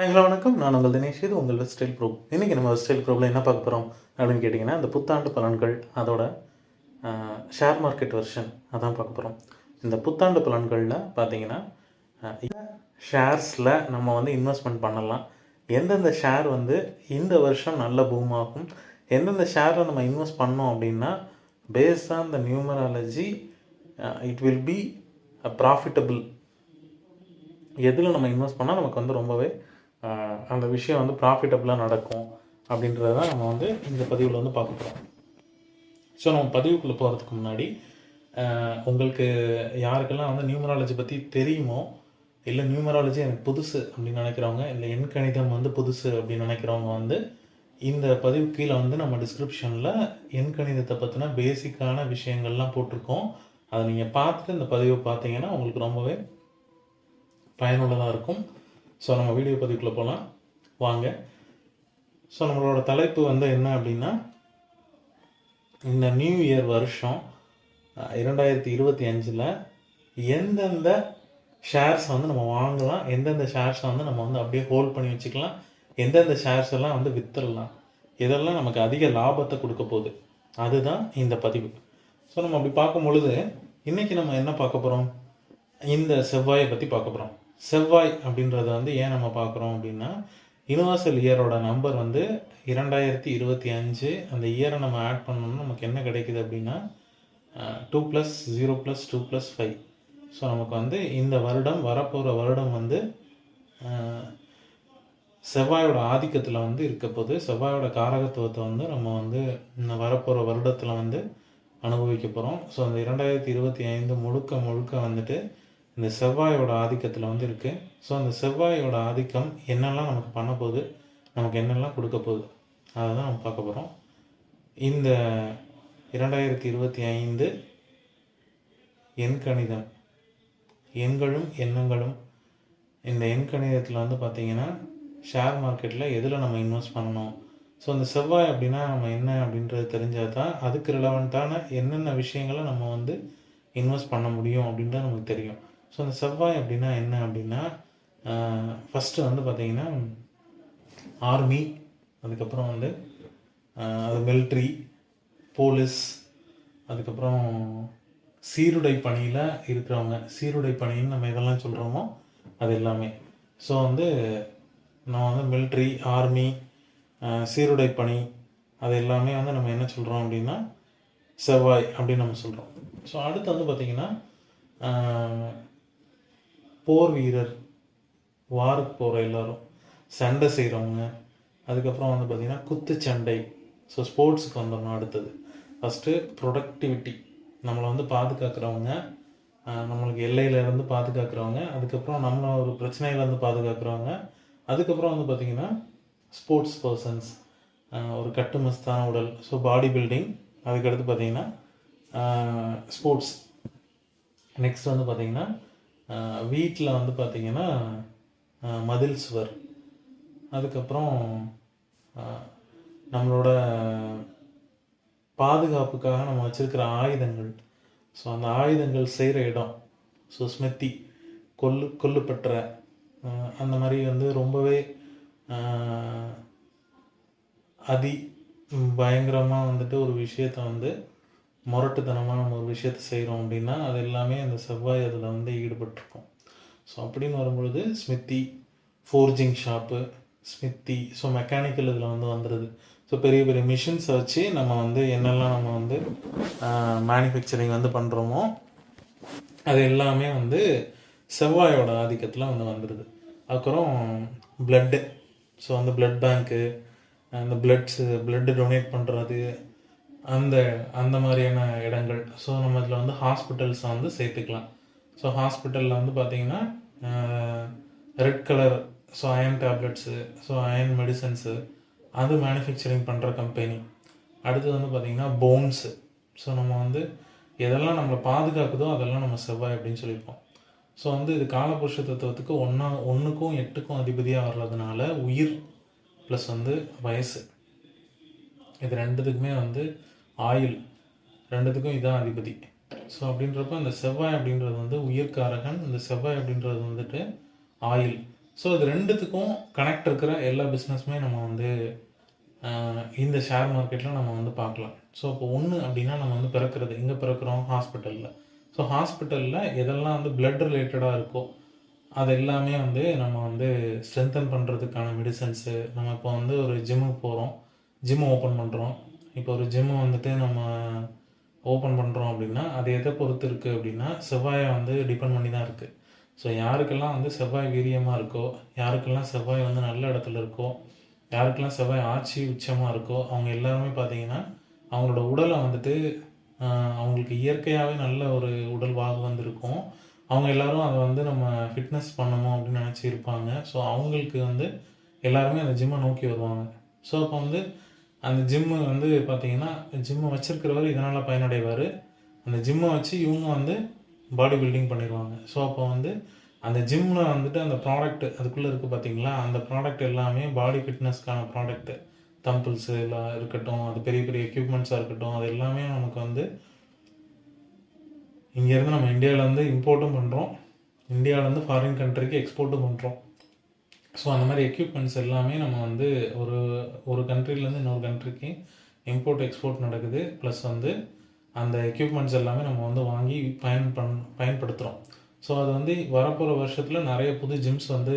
Hi hello வணக்கம். நான் உங்கள் தினேஷ். இது உங்கள் ஸ்டைல் ப்ரூப் இன்றைக்கி நம்ம ஸ்டைல் ப்ரூவில் என்ன பார்க்க போகிறோம் அப்படின்னு கேட்டிங்கன்னா இந்த புத்தாண்டு பலன்கள் அதோட ஷேர் மார்க்கெட் வெர்ஷன் அதான் பார்க்க போகிறோம் இந்த புத்தாண்டு பலன்களில் பார்த்தீங்கன்னா ஷேர்ஸில் நம்ம வந்து இன்வெஸ்ட்மெண்ட் பண்ணலாம். எந்தெந்த ஷேர் வந்து இந்த வருஷம் நல்ல பூம் ஆகும்? எந்தெந்த ஷேரில் நம்ம இன்வெஸ்ட் பண்ணோம் அப்படின்னா based on the numerology it will be profitable எதில் நம்ம இன்வெஸ்ட் பண்ணால் நமக்கு வந்து ரொம்பவே அந்த விஷயம் வந்து ப்ராஃபிட்டபுளாக நடக்கும் அப்படின்றத தான் நம்ம வந்து இந்த பதிவில் வந்து பார்க்க போகிறோம் ஸோ நம்ம பதிவுக்குள்ளே போகிறதுக்கு முன்னாடி உங்களுக்கு யாருக்கெல்லாம் வந்து நியூமராலஜி பற்றி தெரியுமோ இல்லை நியூமராலஜி எனக்கு புதுசு அப்படின்னு நினைக்கிறவங்க இல்லை எண் கணிதம் வந்து புதுசு அப்படின்னு நினைக்கிறவங்க வந்து இந்த பதிவு கீழே வந்து நம்ம டிஸ்கிரிப்ஷனில் எண் கணிதத்தை பற்றின பேசிக்கான விஷயங்கள்லாம் போட்டிருக்கோம். அதை நீங்கள் பார்த்துட்டு இந்த பதிவை பார்த்தீங்கன்னா உங்களுக்கு ரொம்பவே பயனுள்ளதாக இருக்கும். ஸோ நம்ம வீடியோ பதிவுக்குள்ளே போகலாம் வாங்க. ஸோ நம்மளோட தலைப்பு வந்து என்ன அப்படின்னா இந்த நியூ இயர் வருஷம் இரண்டாயிரத்தி இருபத்தி அஞ்சில் எந்தெந்த ஷேர்ஸ் வந்து நம்ம வாங்கலாம் எந்தெந்த ஷேர்ஸை வந்து நம்ம வந்து அப்படியே ஹோல்ட் பண்ணி வச்சுக்கலாம் எந்தெந்த ஷேர்ஸ் எல்லாம் வந்து விற்றுடலாம் இதெல்லாம் நமக்கு அதிக லாபத்தை கொடுக்க போகுது. அதுதான் இந்த பதிவு. ஸோ நம்ம அப்படி பார்க்கும் பொழுது இன்றைக்கி நம்ம என்ன பார்க்க போகிறோம் இந்த செவ்வாயை பற்றி பார்க்க போகிறோம் செவ்வாய் அப்படின்றத வந்து ஏன் நம்ம பார்க்குறோம் அப்படின்னா யுனிவர்சல் இயரோட நம்பர் வந்து இரண்டாயிரத்தி இருபத்தி அஞ்சு. அந்த இயரை நம்ம ஆட் பண்ணோம்னா நமக்கு என்ன கிடைக்குது அப்படின்னா two plus zero plus two plus five so நமக்கு வந்து இந்த வருடம் வரப்போகிற வருடம் வந்து செவ்வாயோட ஆதிக்கத்தில் வந்து இருக்க போது செவ்வாயோட காரகத்துவத்தை வந்து நம்ம வந்து இந்த வரப்போகிற வருடத்தில் வந்து அனுபவிக்க போகிறோம் ஸோ அந்த இரண்டாயிரத்தி இருபத்தி ஐந்து முழுக்க முழுக்க வந்துட்டு இந்த செவ்வாயோட ஆதிக்கத்தில் வந்து இருக்குது ஸோ அந்த செவ்வாயோட ஆதிக்கம் என்னெல்லாம் நமக்கு பண்ண போகுது? நமக்கு என்னெல்லாம் கொடுக்க போகுது? அதை தான் நம்ம பார்க்க போகிறோம் இந்த இரண்டாயிரத்தி இருபத்தி ஐந்து எண்கணிதம் எண்களும் எண்ணங்களும் இந்த எண்கணிதத்தில் வந்து பார்த்திங்கன்னா ஷேர் மார்க்கெட்டில் எதில் நம்ம இன்வெஸ்ட் பண்ணணும்? ஸோ அந்த செவ்வாய் அப்படின்னா நம்ம என்ன அப்படின்றது தெரிஞ்சால் தான் அதுக்கு ரிலவெண்ட்டான என்னென்ன விஷயங்களை நம்ம வந்து இன்வெஸ்ட் பண்ண முடியும் அப்படின்றது நமக்கு தெரியும். ஸோ அந்த செவ்வாய் அப்படின்னா என்ன அப்படின்னா ஃபஸ்ட்டு வந்து பார்த்தீங்கன்னா ஆர்மி அதுக்கப்புறம் வந்து அது மிலிட்ரி போலீஸ் அதுக்கப்புறம் சீருடை பணியில் இருக்கிறவங்க. சீருடை பணின்னு நம்ம இதெல்லாம் சொல்கிறோமோ அது எல்லாமே. ஸோ வந்து நம்ம வந்து மிலிட்ரி ஆர்மி சீருடை பணி அது எல்லாமே வந்து நம்ம என்ன சொல்கிறோம் அப்படின்னா செவ்வாய் அப்படின்னு நம்ம சொல்கிறோம் ஸோ அடுத்து வந்து பார்த்திங்கன்னா போர் வீரர் வாருக்கு போகிற எல்லாரும் சண்டை செய்கிறவங்க அதுக்கப்புறம் வந்து பார்த்திங்கன்னா குத்துச்சண்டை ஸோ ஸ்போர்ட்ஸுக்கு வந்தோம்னா அடுத்தது. ஃபஸ்ட்டு ப்ரொடக்டிவிட்டி நம்மளை வந்து பாதுகாக்கிறவங்க நம்மளுக்கு எல்லையில் இருந்து பாதுகாக்கிறவங்க அதுக்கப்புறம் நம்மளை ஒரு பிரச்சனையிலேருந்து பாதுகாக்கிறவங்க. அதுக்கப்புறம் வந்து பார்த்திங்கன்னா ஸ்போர்ட்ஸ் பர்சன்ஸ் ஒரு கட்டுமஸ்தான உடல். ஸோ பாடி பில்டிங் அதுக்கடுத்து பார்த்திங்கன்னா ஸ்போர்ட்ஸ் நெக்ஸ்ட் வந்து பார்த்திங்கன்னா வீட்டில் வந்து பார்த்திங்கன்னா மதில் சுவர். அதுக்கப்புறம் நம்மளோட பாதுகாப்புக்காக நம்ம வச்சுருக்கிற ஆயுதங்கள். ஸோ அந்த ஆயுதங்கள் செய்கிற இடம். ஸோ ஸ்மித்தி கொல்லு கொல்லுப்பற்ற அந்த மாதிரி வந்து ரொம்பவே அதி பயங்கரமாக வந்துட்டு ஒரு விஷயத்த வந்து முரட்டுத்தனமாக நம்ம ஒரு விஷயத்த செய்கிறோம் அப்படின்னா அது எல்லாமே அந்த செவ்வாய் அதில் வந்து ஈடுபட்டிருக்கும். ஸோ அப்படின்னு வரும்பொழுது smithy forging shop smithy so mechanical இதில் வந்து வந்துடுது ஸோ பெரிய பெரிய மிஷின்ஸை வச்சு நம்ம வந்து என்னெல்லாம் நம்ம வந்து மேனுஃபேக்சரிங் வந்து பண்ணுறோமோ அது எல்லாமே வந்து செவ்வாயோட ஆதிக்கத்தில் வந்து வந்துடுது அப்புறம் பிளட்டு ஸோ அந்த பிளட் பேங்க்கு அந்த பிளட்ஸு பிளட்டு டொனேட் பண்ணுறது அந்த அந்த மாதிரியான இடங்கள். ஸோ நம்ம இதில் வந்து ஹாஸ்பிட்டல்ஸை வந்து சேர்த்துக்கலாம். ஸோ ஹாஸ்பிட்டலில் வந்து பார்த்தீங்கன்னா red colour so iron tablets so iron medicines அது மேனுஃபேக்சரிங் பண்ணுற கம்பெனி அடுத்தது வந்து பார்த்திங்கன்னா போன்ஸு ஸோ நம்ம வந்து எதெல்லாம் நம்மளை பாதுகாக்குதோ அதெல்லாம் நம்ம செவ்வாய் அப்படின்னு சொல்லியிருப்போம். ஸோ வந்து இது காலபுருஷ தத்துவத்துக்கு ஒன்றா ஒன்றுக்கும் எட்டுக்கும் அதிபதியாக வர்றதுனால உயிர் ப்ளஸ் வந்து வயசு. இது ரெண்டுத்துக்குமே வந்து ஆயுள் ரெண்டுத்துக்கும் இதுதான் அதிபதி. ஸோ அப்படின்றப்ப இந்த செவ்வாய் அப்படின்றது வந்து உயிர்காரகன் இந்த செவ்வாய் அப்படின்றது வந்துட்டு ஆயில் ஸோ இது ரெண்டுத்துக்கும் கனெக்ட் இருக்கிற எல்லா பிஸ்னஸுமே நம்ம வந்து இந்த ஷேர் மார்க்கெட்டில் நம்ம வந்து பார்க்கலாம். ஸோ இப்போ ஒன்று அப்படின்னா நம்ம வந்து பிறக்கிறது. எங்கே பிறக்கிறோம்? ஹாஸ்பிட்டலில் ஸோ ஹாஸ்பிட்டலில் எதெல்லாம் வந்து பிளட் ரிலேட்டடாக இருக்கோ அது எல்லாமே வந்து நம்ம வந்து ஸ்ட்ரென்தன் பண்ணுறதுக்கான மெடிசன்ஸு நம்ம இப்போ வந்து ஒரு ஜிம்முக்கு போகிறோம் ஜிம் ஓப்பன் பண்ணுறோம் இப்போ ஒரு ஜிம்மு வந்துட்டு நம்ம ஓப்பன் பண்ணுறோம் அப்படின்னா அது எதை பொறுத்து இருக்குது அப்படின்னா செவ்வாயை வந்து டிபெண்ட் பண்ணி தான் இருக்குது ஸோ யாருக்கெல்லாம் வந்து செவ்வாய் வீரியமாக இருக்கோ யாருக்கெல்லாம் செவ்வாய் வந்து நல்ல இடத்துல இருக்கோ யாருக்கெல்லாம் செவ்வாய் ஆட்சி உச்சமாக இருக்கோ அவங்க எல்லாருமே பார்த்தீங்கன்னா அவங்களோட உடலை வந்துட்டு அவங்களுக்கு இயற்கையாகவே நல்ல ஒரு உடல் வாகு வந்திருக்கும். அவங்க எல்லாரும் அதை வந்து நம்ம ஃபிட்னஸ் பண்ணணும் அப்படின்னு நினச்சி இருப்பாங்க ஸோ அவங்களுக்கு வந்து எல்லாருமே அந்த ஜிம்மை நோக்கி வருவாங்க. ஸோ அப்போ வந்து அந்த ஜிம்மு வந்து பார்த்தீங்கன்னா ஜிம்மை வச்சுருக்கிறவர் இதனால் பயனடைவார். அந்த ஜிம்மை வச்சு இவங்க வந்து பாடி பில்டிங் பண்ணிடுவாங்க ஸோ அப்போ வந்து அந்த ஜிம்மில் வந்துட்டு அந்த ப்ராடக்ட் அதுக்குள்ளே இருக்குது பார்த்தீங்களா அந்த ப்ராடக்ட் எல்லாமே பாடி ஃபிட்னஸ்க்கான ப்ராடக்ட்டு தம்பிள்ஸு எல்லாம் இருக்கட்டும் அது பெரிய பெரிய எக்யூப்மெண்ட்ஸாக இருக்கட்டும் அது எல்லாமே நமக்கு வந்து இங்கேருந்து நம்ம இந்தியாவிலேருந்து இம்போர்ட்டும் பண்ணுறோம் இந்தியாவிலேருந்து ஃபாரின் கண்ட்ரிக்கு எக்ஸ்போர்ட்டும் பண்ணுறோம் ஸோ அந்த மாதிரி எக்யூப்மெண்ட்ஸ் எல்லாமே நம்ம வந்து ஒரு ஒரு கண்ட்ரிலேருந்து இன்னொரு கண்ட்ரிக்கு இம்போர்ட் எக்ஸ்போர்ட் நடக்குது. ப்ளஸ் வந்து அந்த எக்யூப்மெண்ட்ஸ் எல்லாமே நம்ம வந்து வாங்கி பயன் பண் பயன்படுத்துகிறோம் ஸோ அது வந்து வரப்போகிற வருஷத்தில் நிறைய புது ஜிம்ஸ் வந்து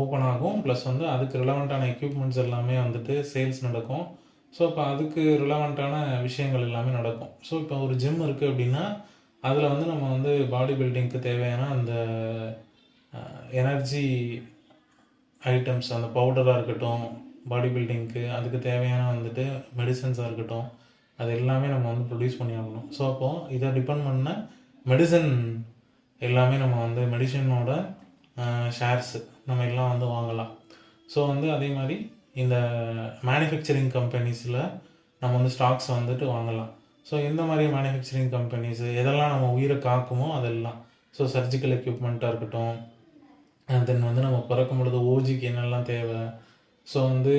ஓப்பன் ஆகும். ப்ளஸ் வந்து அதுக்கு ரிலவெண்ட்டான எக்யூப்மெண்ட்ஸ் எல்லாமே வந்துட்டு சேல்ஸ் நடக்கும். ஸோ இப்போ அதுக்கு ரிலவெண்ட்டான விஷயங்கள் எல்லாமே நடக்கும். ஸோ இப்போ ஒரு ஜிம் இருக்குது அப்படின்னா அதில் வந்து நம்ம வந்து பாடி பில்டிங்க்கு தேவையான அந்த எனர்ஜி ஐட்டம்ஸ் அந்த பவுடராக இருக்கட்டும் பாடி பில்டிங்க்கு அதுக்கு தேவையான வந்துட்டு மெடிசன்ஸாக இருக்கட்டும் அது எல்லாமே நம்ம வந்து ப்ரொடியூஸ் பண்ணி ஆகணும். ஸோ அப்போது இதை டிபெண்ட் பண்ண மெடிசன் எல்லாமே நம்ம வந்து மெடிசனோட ஷேர்ஸு நம்ம எல்லாம் வந்து வாங்கலாம். ஸோ வந்து அதே மாதிரி இந்த மேனுஃபேக்சரிங் கம்பெனிஸில் நம்ம வந்து ஸ்டாக்ஸ் வந்துட்டு வாங்கலாம். ஸோ எந்த மாதிரி மேனுஃபேக்சரிங் கம்பெனிஸ் எதெல்லாம் நம்ம உயிரை காக்குமோ அதெல்லாம். ஸோ சர்ஜிக்கல் எக்யூப்மெண்ட்டாக இருக்கட்டும் தென் வந்து நம்ம பிறக்கும் பொழுது ஓஜிக்கு என்னெல்லாம் தேவை? ஸோ வந்து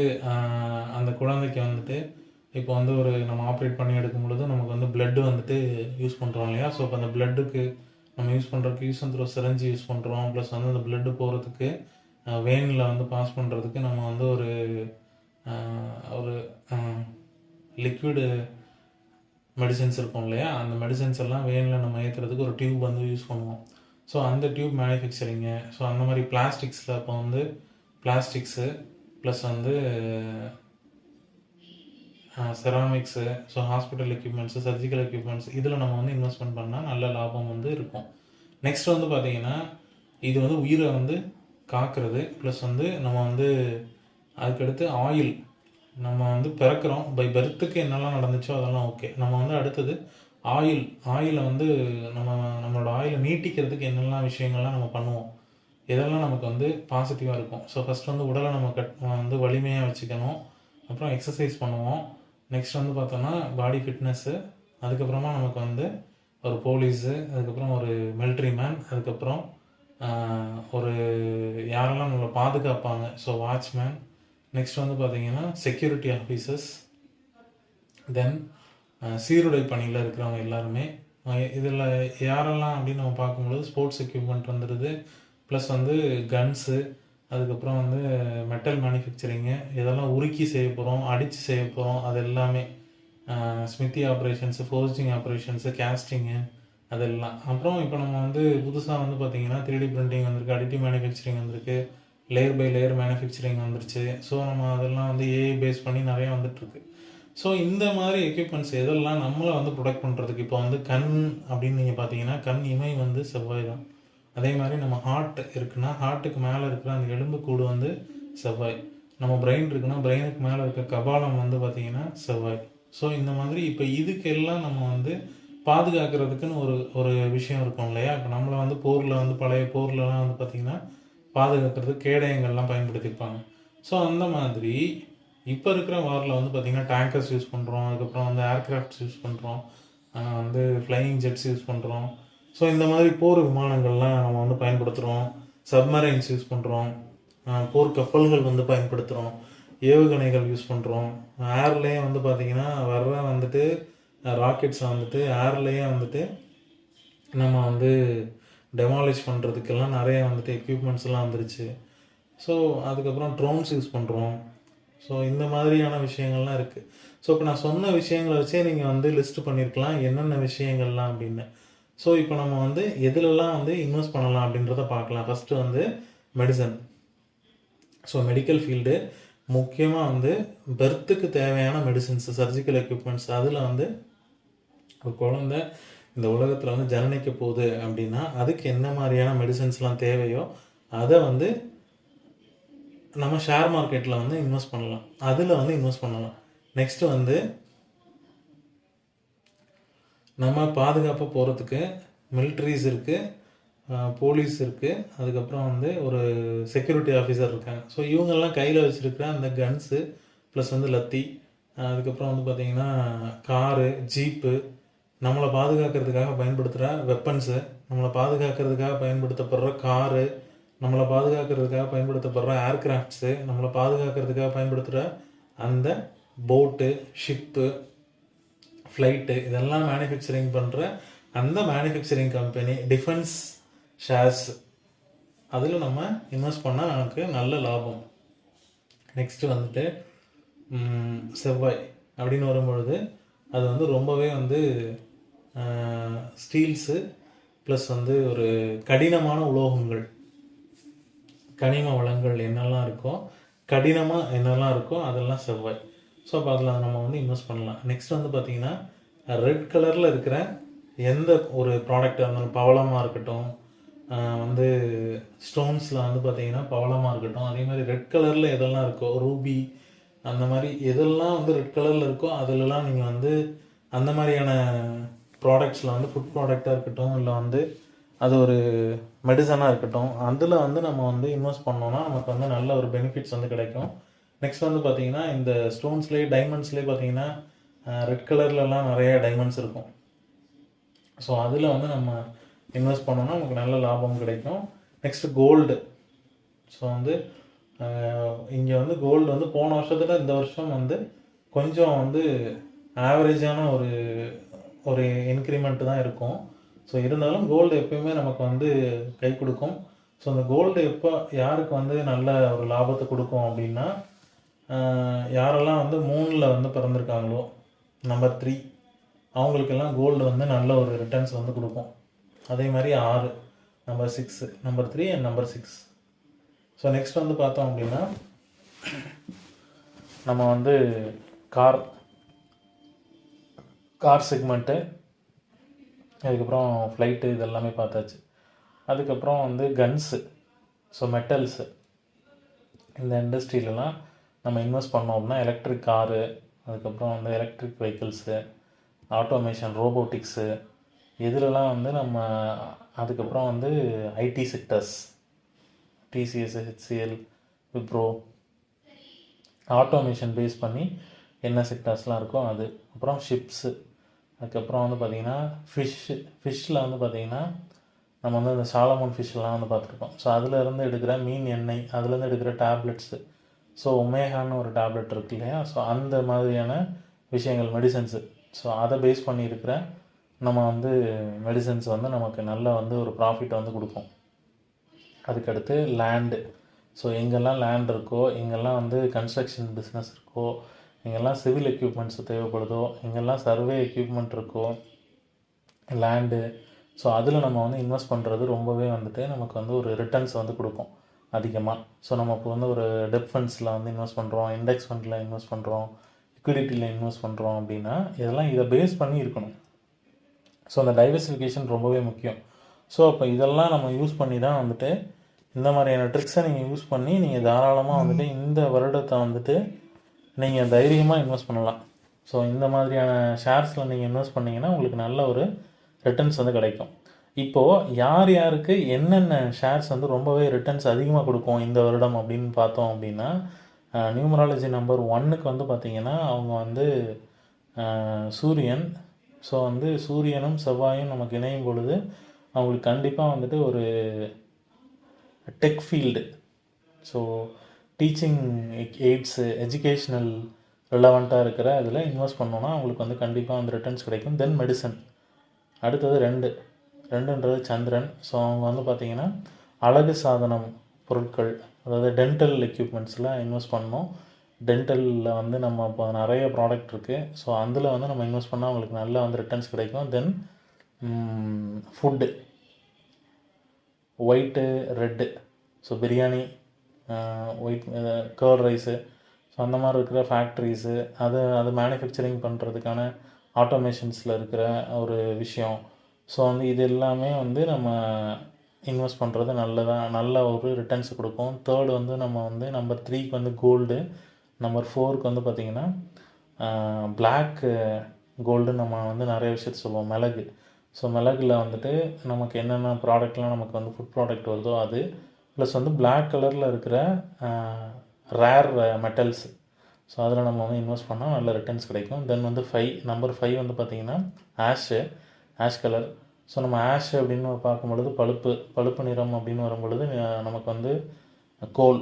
அந்த குழந்தைக்கு வந்துட்டு இப்போ வந்து ஒரு நம்ம ஆப்ரேட் பண்ணி எடுக்கும் பொழுது நமக்கு வந்து பிளட்டு வந்துட்டு யூஸ் பண்ணுறோம் இல்லையா? ஸோ இப்போ அந்த பிளட்டுக்கு நம்ம யூஸ் பண்ணுறதுக்கு யூஸ் பண்ணுறோம் சிரஞ்சி யூஸ் பண்ணுறோம் ப்ளஸ் வந்து அந்த பிளட்டு போகிறதுக்கு வெயினில் வந்து பாஸ் பண்ணுறதுக்கு நம்ம வந்து ஒரு ஒரு லிக்விடு மெடிசின்ஸ் இருக்கும் இல்லையா? அந்த மெடிசன்ஸ் எல்லாம் வெயினில் நம்ம ஏற்றுறதுக்கு ஒரு டியூப் வந்து யூஸ் பண்ணுவோம். ஸோ அந்த டியூப் மேனுஃபேக்சரிங்கு ஸோ அந்த மாதிரி பிளாஸ்டிக்ஸில் அப்போ வந்து பிளாஸ்டிக்ஸு ப்ளஸ் வந்து ceramics so hospital equipments surgical equipments இதில் நம்ம வந்து இன்வெஸ்ட்மெண்ட் பண்ணால் நல்ல லாபம் வந்து இருக்கும். நெக்ஸ்ட் வந்து பார்த்தீங்கன்னா இது வந்து உயிரை வந்து காக்கிறது. ப்ளஸ் வந்து நம்ம வந்து அதுக்கடுத்து ஆயில் நம்ம வந்து பிறக்கிறோம். பை பர்த்துக்கு என்னெல்லாம் நடந்துச்சோ அதெல்லாம் ஓகே நம்ம வந்து அடுத்தது ஆயில் ஆயிலை வந்து நம்ம நம்மளோட ஆயிலை நீட்டிக்கிறதுக்கு என்னெல்லாம் விஷயங்கள்லாம் நம்ம பண்ணுவோம்? இதெல்லாம் நமக்கு வந்து பாசிட்டிவாக இருக்கும்? ஸோ ஃபஸ்ட் வந்து உடலை நம்ம கட் வந்து வலிமையாக வச்சுக்கணும். அப்புறம் எக்ஸசைஸ் பண்ணுவோம். நெக்ஸ்ட் வந்து பார்த்தோம்னா பாடி ஃபிட்னஸ்ஸு அதுக்கப்புறமா நமக்கு வந்து ஒரு போலீஸு அதுக்கப்புறம் ஒரு மிலிட்ரி மேன் அதுக்கப்புறம் ஒரு யாரெல்லாம் நம்மளை பாதுகாப்பாங்க? ஸோ வாட்ச்மேன் நெக்ஸ்ட் வந்து பார்த்தீங்கன்னா செக்யூரிட்டி ஆஃபீஸர்ஸ் தென் சீருடை பணியில் இருக்கிறவங்க எல்லாருமே இதில் யாரெல்லாம் அப்படின்னு நம்ம பார்க்கும்பொழுது ஸ்போர்ட்ஸ் எக்யூப்மெண்ட் வந்துடுது ப்ளஸ் வந்து கன்ஸு அதுக்கப்புறம் வந்து மெட்டல் மேனுஃபேக்சரிங்கு இதெல்லாம் உருக்கி செய்ய போகிறோம் அடித்து செய்ய போகிறோம் அது எல்லாமே. Smithy operations forging operations casting அதெல்லாம். அப்புறம் இப்போ நம்ம வந்து புதுசாக வந்து பார்த்தீங்கன்னா த்ரீ டி பிரிண்டிங் வந்திருக்கு அடிட்டிவ் மேனுஃபேக்சரிங் வந்திருக்கு லேயர் பை லேயர் மேனுஃபேக்சரிங் வந்துருச்சு. ஸோ நம்ம அதெல்லாம் வந்து ஏஐ பேஸ் பண்ணி நிறைய வந்துட்டுருக்கு. ஸோ இந்த மாதிரி எக்யூப்மெண்ட்ஸ் எதெல்லாம் நம்மளை வந்து ப்ரொடெக்ட் பண்ணுறதுக்கு இப்போ வந்து கண் அப்படின்னு நீங்கள் பார்த்தீங்கன்னா கண் இமை வந்து செவ்வாய் தான். அதே மாதிரி நம்ம ஹார்ட் இருக்குன்னா ஹார்ட்டுக்கு மேலே இருக்கிற அந்த எலும்புக்கூடு வந்து செவ்வாய். நம்ம பிரெயின் இருக்குன்னா பிரெயினுக்கு மேலே இருக்க கபாலம் வந்து பார்த்திங்கன்னா செவ்வாய். ஸோ இந்த மாதிரி இப்போ இதுக்கெல்லாம் நம்ம வந்து பாதுகாக்கிறதுக்குன்னு ஒரு ஒரு விஷயம் இருக்கும் இல்லையா? இப்போ நம்மளை வந்து போரில் வந்து பழைய போர்லலாம் வந்து பார்த்திங்கன்னா பாதுகாக்கிறதுக்கு கேடயங்கள்லாம் பயன்படுத்தியிருப்பாங்க ஸோ அந்த மாதிரி இப்போ இருக்கிற வாரில் வந்து பார்த்திங்கன்னா டேங்கர்ஸ் யூஸ் பண்ணுறோம் அதுக்கப்புறம் வந்து ஏர்க்ராஃப்ட்ஸ் யூஸ் பண்ணுறோம் வந்து ஃப்ளையிங் ஜெட்ஸ் யூஸ் பண்ணுறோம் ஸோ இந்த மாதிரி போர் விமானங்கள்லாம் நம்ம வந்து பயன்படுத்துகிறோம் சப்மரைன்ஸ் யூஸ் பண்ணுறோம் போர் கப்பல்கள் வந்து பயன்படுத்துகிறோம் ஏவுகணைகள் யூஸ் பண்ணுறோம் ஏர்லேயே வந்து பார்த்திங்கன்னா வர்ற வந்துட்டு ராக்கெட்ஸை வந்துட்டு ஏர்லேயே வந்துட்டு நம்ம வந்து டெமாலிஷ் பண்ணுறதுக்கெல்லாம் நிறைய வந்துட்டு எக்யூப்மெண்ட்ஸ்லாம் வந்துருச்சு. ஸோ அதுக்கப்புறம் ட்ரோன்ஸ் யூஸ் பண்ணுறோம் ஸோ இந்த மாதிரியான விஷயங்கள்லாம் இருக்குது ஸோ இப்போ நான் சொன்ன விஷயங்களை வச்சே நீங்கள் வந்து லிஸ்ட் பண்ணியிருக்கலாம் என்னென்ன விஷயங்கள்லாம் அப்படின்னு. ஸோ இப்போ நம்ம வந்து எதுலலாம் வந்து இன்வெஸ்ட் பண்ணலாம் அப்படின்றத பார்க்கலாம். ஃபஸ்ட்டு வந்து மெடிசன் ஸோ மெடிக்கல் ஃபீல்டு முக்கியமாக வந்து பெர்த்துக்கு தேவையான மெடிசின்ஸ் சர்ஜிக்கல் எக்யூப்மெண்ட்ஸ் அதில் வந்து ஒரு குழந்தை இந்த உலகத்தில் வந்து ஜனனிக்க போகுது அப்படின்னா அதுக்கு என்ன மாதிரியான மெடிசன்ஸ்லாம் தேவையோ அதை வந்து நம்ம ஷேர் மார்க்கெட்டில் வந்து இன்வெஸ்ட் பண்ணலாம். அதில் வந்து இன்வெஸ்ட் பண்ணலாம். நெக்ஸ்ட்டு வந்து நம்ம பாதுகாப்பாக போகிறதுக்கு மிலிட்ரிஸ் இருக்குது போலீஸ் இருக்குது அதுக்கப்புறம் வந்து ஒரு செக்யூரிட்டி ஆஃபீஸர் இருக்காங்க. ஸோ இவங்கெல்லாம் கையில் வச்சுருக்கிற அந்த கன்ஸு ப்ளஸ் வந்து லத்தி அதுக்கப்புறம் வந்து பார்த்திங்கன்னா காரு ஜீப்பு நம்மளை பாதுகாக்கிறதுக்காக பயன்படுத்துகிற வெப்பன்ஸு நம்மளை பாதுகாக்கிறதுக்காக பயன்படுத்தப்படுற காரு நம்மளை பாதுகாக்கிறதுக்காக பயன்படுத்தப்படுற ஏர்கிராஃப்ட்ஸு நம்மளை பாதுகாக்கிறதுக்காக பயன்படுத்துகிற அந்த போட்டு ஷிப்பு ஃப்ளைட்டு இதெல்லாம் மேனுஃபேக்சரிங் பண்ணுற அந்த மேனுஃபேக்சரிங் கம்பெனி டிஃபென்ஸ் ஷேர்ஸ் அதில் நம்ம இன்வெஸ்ட் பண்ணால் நமக்கு நல்ல லாபம். நெக்ஸ்ட்டு வந்துட்டு செவ்வாய் அப்படின்னு வரும்பொழுது அது வந்து ரொம்பவே வந்து ஸ்டீல்ஸு ப்ளஸ் வந்து ஒரு கடினமான உலோகங்கள். கனிம வளங்கள் என்னெல்லாம் இருக்கோ கடினமாக என்னெல்லாம் இருக்கோ அதெல்லாம் செவ்வாய். ஸோ அப்போ அதில் நம்ம வந்து இன்வெஸ்ட் பண்ணலாம். நெக்ஸ்ட் வந்து பார்த்திங்கன்னா ரெட் கலரில் இருக்கிற எந்த ஒரு ப்ராடக்டாக இருந்தாலும் பவளமாக இருக்கட்டும் வந்து ஸ்டோன்ஸில் வந்து பார்த்திங்கன்னா பவளமாக இருக்கட்டும் அதே மாதிரி ரெட் கலரில் எதெல்லாம் இருக்கோ ரூபி அந்த மாதிரி எதெல்லாம் வந்து ரெட் கலரில் இருக்கோ அதிலலாம் நீங்கள் வந்து அந்த மாதிரியான ப்ராடக்ட்ஸில் வந்து ஃபுட் ப்ராடக்டாக இருக்கட்டும் இல்லை வந்து அது ஒரு மெடிசனாக இருக்கட்டும். அதில் வந்து நம்ம வந்து இன்வெஸ்ட் பண்ணோன்னா நமக்கு வந்து நல்ல ஒரு பெனிஃபிட்ஸ் வந்து கிடைக்கும். நெக்ஸ்ட் வந்து பார்த்தீங்கன்னா இந்த ஸ்டோன்ஸ்லேயே டைமண்ட்ஸ்லேயே பார்த்தீங்கன்னா ரெட் கலர்லலாம் நிறைய டைமண்ட்ஸ் இருக்கும். ஸோ அதில் வந்து நம்ம இன்வெஸ்ட் பண்ணோம்னா நமக்கு நல்ல லாபம் கிடைக்கும். நெக்ஸ்ட்டு கோல்டு ஸோ வந்து இங்கே வந்து கோல்டு வந்து போன வருஷத்தில் இந்த வருஷம் வந்து கொஞ்சம் வந்து ஆவரேஜான ஒரு ஒரு இன்க்ரிமெண்ட்டு தான் இருக்கும். ஸோ இருந்தாலும் கோல்டு எப்பயுமே நமக்கு வந்து கை கொடுக்கும். ஸோ அந்த கோல்டு எப்போ யாருக்கு வந்து நல்ல ஒரு லாபத்தை கொடுக்கும் அப்படின்னா யாரெல்லாம் வந்து மூணில் வந்து பிறந்திருக்காங்களோ நம்பர் த்ரீ அவங்களுக்கெல்லாம் கோல்டு வந்து நல்ல ஒரு ரிட்டர்ன்ஸ் வந்து கொடுக்கும். அதே மாதிரி ஆறு number six number three and number six so next வந்து பார்த்தோம் அப்படின்னா நம்ம வந்து கார் கார் செக்மெண்ட்டு அதுக்கப்புறம் ஃப்ளைட்டு இதெல்லாமே பார்த்தாச்சு. அதுக்கப்புறம் வந்து கன்ஸு ஸோ மெட்டல்ஸு இந்த இண்டஸ்ட்ரியிலலாம் நம்ம இன்வெஸ்ட் பண்ணோம் அப்படின்னா எலக்ட்ரிக் காரு அதுக்கப்புறம் வந்து எலக்ட்ரிக் வெஹிக்கிள்ஸு ஆட்டோமேஷன் ரோபோட்டிக்ஸு இதிலலாம் வந்து நம்ம அதுக்கப்புறம் வந்து IT sectors TCS HCL Wipro automation base பண்ணி என்ன செக்டர்ஸ்லாம் இருக்கோ அது. அப்புறம் ஷிப்ஸு அதுக்கப்புறம் வந்து பார்த்திங்கன்னா ஃபிஷ்ஷு ஃபிஷ்ஷில் வந்து பார்த்திங்கன்னா நம்ம வந்து இந்த சாலமோன் ஃபிஷ்லாம் வந்து பார்த்துருக்கோம் ஸோ அதிலேருந்து எடுக்கிற மீன் எண்ணெய் அதுலேருந்து எடுக்கிற டேப்லெட்ஸு ஸோ ஒமேகான்னு ஒரு டேப்லெட் இருக்கு இல்லையா? ஸோ அந்த மாதிரியான விஷயங்கள் மெடிசன்ஸு ஸோ அதை பேஸ் பண்ணி இருக்கிற நம்ம வந்து மெடிசன்ஸ் வந்து நமக்கு நல்ல வந்து ஒரு ப்ராஃபிட் வந்து கொடுக்கும். அதுக்கடுத்து லேண்டு ஸோ எங்கெல்லாம் லேண்ட் இருக்கோ எங்கெல்லாம் வந்து கன்ஸ்ட்ரக்ஷன் பிஸ்னஸ் இருக்கோ எங்கெல்லாம் சிவில் எக்யூப்மெண்ட்ஸ் தேவைப்படுதோ எங்கெல்லாம் சர்வே எக்யூப்மெண்ட் இருக்கோ லேண்டு ஸோ அதில் நம்ம வந்து இன்வெஸ்ட் பண்ணுறது ரொம்பவே வந்துட்டு நமக்கு வந்து ஒரு ரிட்டர்ன்ஸ் வந்து கொடுக்கும் அதிகமாக ஸோ நம்ம இப்போ வந்து ஒரு டெப் ஃபண்ட்ஸில் வந்து இன்வெஸ்ட் பண்ணுறோம் இண்டெக்ஸ் ஃபண்டில் இன்வெஸ்ட் பண்ணுறோம் லிக்விடிட்டியில் இன்வெஸ்ட் பண்ணுறோம் அப்படின்னா இதெல்லாம் இதை பேஸ் பண்ணி இருக்கணும். ஸோ அந்த டைவர்சிஃபிகேஷன் ரொம்பவே முக்கியம். ஸோ அப்போ இதெல்லாம் நம்ம யூஸ் பண்ணி தான் வந்துட்டு இந்த மாதிரியான ட்ரிக்ஸை நீங்கள் யூஸ் பண்ணி நீங்கள் தாராளமாக வந்துட்டு இந்த வருடத்தை வந்துட்டு நீங்கள் தைரியமாக இன்வெஸ்ட் பண்ணலாம். ஸோ இந்த மாதிரியான ஷேர்ஸில் நீங்கள் இன்வெஸ்ட் பண்ணிங்கன்னா உங்களுக்கு நல்ல ஒரு ரிட்டர்ன்ஸ் வந்து கிடைக்கும். இப்போது யார் யாருக்கு என்னென்ன ஷேர்ஸ் வந்து ரொம்பவே ரிட்டர்ன்ஸ் அதிகமாக கொடுக்கும் இந்த வருடம் அப்படின்னு பார்த்தோம் அப்படின்னா நியூமராலஜி நம்பர் ஒன்னுக்கு வந்து பார்த்திங்கன்னா அவங்க வந்து சூரியன். ஸோ வந்து சூரியனும் செவ்வாயும் நமக்கு இணையும் பொழுது அவங்களுக்கு கண்டிப்பாக வந்துட்டு ஒரு tech field so teaching aids educational ரிலவெண்ட்டாக இருக்கிற இதில் இன்வெஸ்ட் பண்ணோன்னா அவங்களுக்கு வந்து கண்டிப்பாக அந்த ரிட்டர்ன்ஸ் கிடைக்கும். தென் மெடிசன் அடுத்தது ரெண்டு. ரெண்டுன்றது சந்திரன். ஸோ அவங்க வந்து பார்த்திங்கன்னா அழகு சாதனம் பொருட்கள் அதாவது டென்டல் எக்யூப்மெண்ட்ஸில் இன்வெஸ்ட் பண்ணோம். டென்டலில் வந்து நம்ம இப்போ நிறைய ப்ராடக்ட் இருக்குது ஸோ அதில் வந்து நம்ம இன்வெஸ்ட் பண்ணால் அவங்களுக்கு நல்ல வந்து ரிட்டர்ன்ஸ் கிடைக்கும். Then food white red so biryani white curd rice so அந்த மாதிரி இருக்கிற ஃபேக்ட்ரிஸு அது அது மேனுஃபேக்சரிங் பண்ணுறதுக்கான ஆட்டோமேஷன்ஸில் இருக்கிற ஒரு விஷயம். ஸோ வந்து இது எல்லாமே வந்து நம்ம இன்வெஸ்ட் பண்ணுறது நல்லதாக நல்ல ஒரு ரிட்டர்ன்ஸ் கொடுக்கும். தேர்டு வந்து நம்ம வந்து நம்பர் த்ரீக்கு வந்து கோல்டு நம்பர் ஃபோருக்கு வந்து பார்த்திங்கன்னா பிளாக் கோல்டு நம்ம வந்து நிறைய விஷயத்த சொல்லுவோம். மிளகு. ஸோ மிளகுல வந்துட்டு நமக்கு என்னென்ன ப்ராடக்ட்லாம் நமக்கு வந்து ஃபுட் ப்ராடக்ட் வருதோ அது ப்ளஸ் வந்து பிளாக் கலரில் இருக்கிற ரேர் மெட்டல்ஸ் ஸோ அதில் நம்ம வந்து இன்வெஸ்ட் பண்ணால் நல்ல ரிட்டர்ன்ஸ் கிடைக்கும். தென் வந்து ஃபைவ் நம்பர் ஃபைவ் வந்து பார்த்திங்கன்னா ஆஷு ஆஷ் கலர் ஸோ நம்ம ஆஷ் அப்படின்னு பார்க்கும்பொழுது பழுப்பு பழுப்பு நிறம் அப்படின்னு வரும்பொழுது நமக்கு வந்து கோல்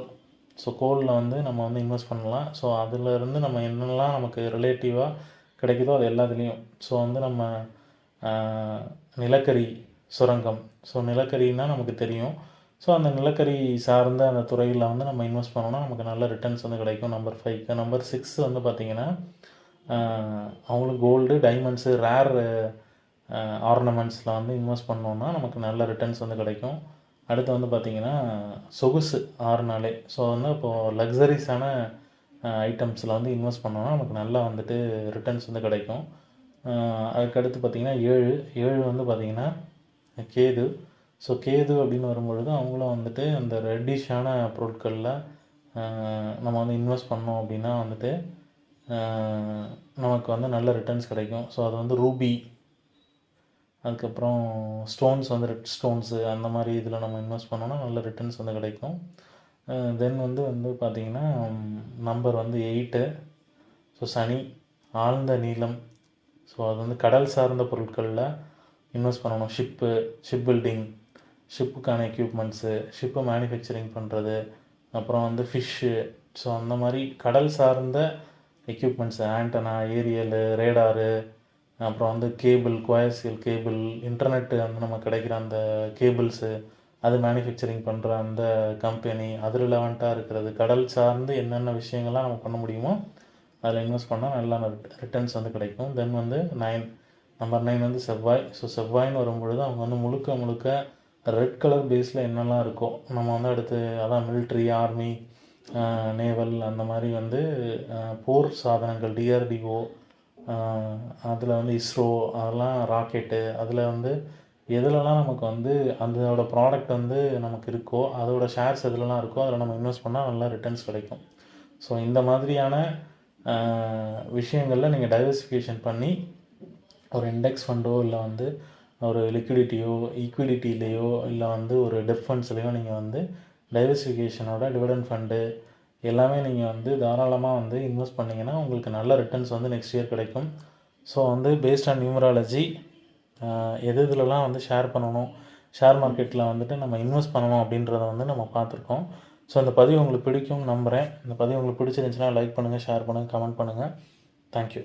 ஸோ கோலில் வந்து நம்ம வந்து இன்வெஸ்ட் பண்ணலாம். ஸோ அதிலிருந்து நம்ம என்னெல்லாம் நமக்கு ரிலேட்டிவாக கிடைக்குதோ அது எல்லாத்துலேயும். ஸோ வந்து நம்ம நிலக்கரி சுரங்கம். ஸோ நிலக்கரின்னா நமக்கு தெரியும். ஸோ அந்த நிலக்கரி சார்ந்த அந்த துறையில் வந்து நம்ம இன்வெஸ்ட் பண்ணோம்னா நமக்கு நல்ல ரிட்டர்ன்ஸ் வந்து கிடைக்கும். நம்பர் ஃபைவ்க்கு நம்பர் சிக்ஸ் வந்து பார்த்திங்கன்னா அவங்களும் அவங்களுக்கு கோல்டு டைமண்ட்ஸு ரேர் ஆர்னமெண்ட்ஸில் வந்து இன்வெஸ்ட் பண்ணோம்னா நமக்கு நல்ல ரிட்டர்ன்ஸ் வந்து கிடைக்கும். அடுத்து வந்து பார்த்திங்கன்னா சொகுசு ஆறு நாளே ஸோ வந்து இப்போது லக்ஸரிஸான ஐட்டம்ஸில் வந்து இன்வெஸ்ட் பண்ணோம்னா நமக்கு நல்லா வந்துட்டு ரிட்டர்ன்ஸ் வந்து கிடைக்கும். அதுக்கடுத்து பார்த்திங்கன்னா ஏழு. ஏழு வந்து பார்த்திங்கன்னா கேது. ஸோ கேது அப்படின்னு வரும்பொழுது அவங்களும் வந்துட்டு அந்த ரெட்டிஷான பொருட்களில் நம்ம வந்து இன்வெஸ்ட் பண்ணோம் அப்படின்னா வந்துட்டு நமக்கு வந்து நல்ல ரிட்டர்ன்ஸ் கிடைக்கும். ஸோ அது வந்து ரூபி அதுக்கப்புறம் ஸ்டோன்ஸ் வந்து ரெட் ஸ்டோன்ஸு அந்த மாதிரி இதில் நம்ம இன்வெஸ்ட் பண்ணோம்னா நல்ல ரிட்டர்ன்ஸ் வந்து கிடைக்கும். தென் வந்து வந்து பார்த்திங்கன்னா நம்பர் வந்து எயிட்டு ஸோ சனி ஆழ்ந்த நீளம். ஸோ அது வந்து கடல் சார்ந்த பொருட்களில் இன்வெஸ்ட் பண்ணணும். ஷிப்பு ஷிப் பில்டிங் ஷிப்புக்கான எக்யூப்மெண்ட்ஸு ஷிப்பை மேனுஃபேக்சரிங் பண்ணுறது அப்புறம் வந்து ஃபிஷ்ஷு ஸோ அந்த மாதிரி கடல் சார்ந்த எக்யூப்மெண்ட்ஸு ஆண்டனா ஏரியலு ரேடாரு அப்புறம் வந்து கேபிள் கோயசியல் கேபிள் இன்டர்நெட்டு வந்து நம்ம கிடைக்கிற அந்த கேபிள்ஸு அது மேனுஃபேக்சரிங் பண்ணுற அந்த கம்பெனி அது ரிலவெண்ட்டாக இருக்கிறது. கடல் சார்ந்து என்னென்ன விஷயங்கள்லாம் நம்ம பண்ண முடியுமோ அதில் இன்வெஸ்ட் பண்ணால் நல்லா ரிட்டர்ன்ஸ் வந்து கிடைக்கும். தென் வந்து நைன் நம்பர் நைன் வந்து செவ்வாய். ஸோ செவ்வாய்னு வரும்பொழுது அவங்க வந்து முழுக்க முழுக்க ரெட் கலர் பேஸில் என்னெல்லாம் இருக்கோ நம்ம வந்து அடுத்து அதான் மிலிட்ரி ஆர்மி நேவல் அந்த மாதிரி வந்து போர் சாதனங்கள் டிஆர்டிஓ அதில் வந்து இஸ்ரோ அதெல்லாம் ராக்கெட்டு அதில் வந்து எதுலலாம் நமக்கு வந்து அதோட ப்ராடக்ட் வந்து நமக்கு இருக்கோ அதோட ஷேர்ஸ் எதுலலாம் இருக்கோ அதில் நம்ம இன்வெஸ்ட் பண்ணால் நல்லா ரிட்டர்ன்ஸ் கிடைக்கும். ஸோ இந்த மாதிரியான விஷயங்களில் நீங்கள் டைவர்சிஃபிகேஷன் பண்ணி ஒரு இண்டெக்ஸ் ஃபண்டோ இல்லை வந்து ஒரு லிக்விடிட்டியோ ஈக்விடிட்டிலேயோ இல்லை வந்து ஒரு டெப் ஃபண்ட்ஸ்லேயோ நீங்கள் வந்து டைவர்சிஃபிகேஷனோட டிவிடெண்ட் ஃபண்டு எல்லாமே நீங்கள் வந்து தாராளமாக வந்து இன்வெஸ்ட் பண்ணிங்கன்னா உங்களுக்கு நல்ல ரிட்டர்ன்ஸ் வந்து நெக்ஸ்ட் இயர் கிடைக்கும். ஸோ வந்து பேஸ்ட் ஆன் நியூமராலஜி எது இதுலலாம் வந்து ஷேர் பண்ணணும் ஷேர் மார்க்கெட்டில் வந்துட்டு நம்ம இன்வெஸ்ட் பண்ணணும் அப்படின்றத வந்து நம்ம பார்த்துருக்கோம். ஸோ இந்த பதிவு உங்களுக்கு பிடிக்கும் நம்புகிறேன் இந்த பதிவு உங்களுக்கு பிடிச்சிருந்துச்சுன்னா லைக் பண்ணுங்கள் ஷேர் பண்ணுங்கள் கமெண்ட் பண்ணுங்கள் தேங்க்யூ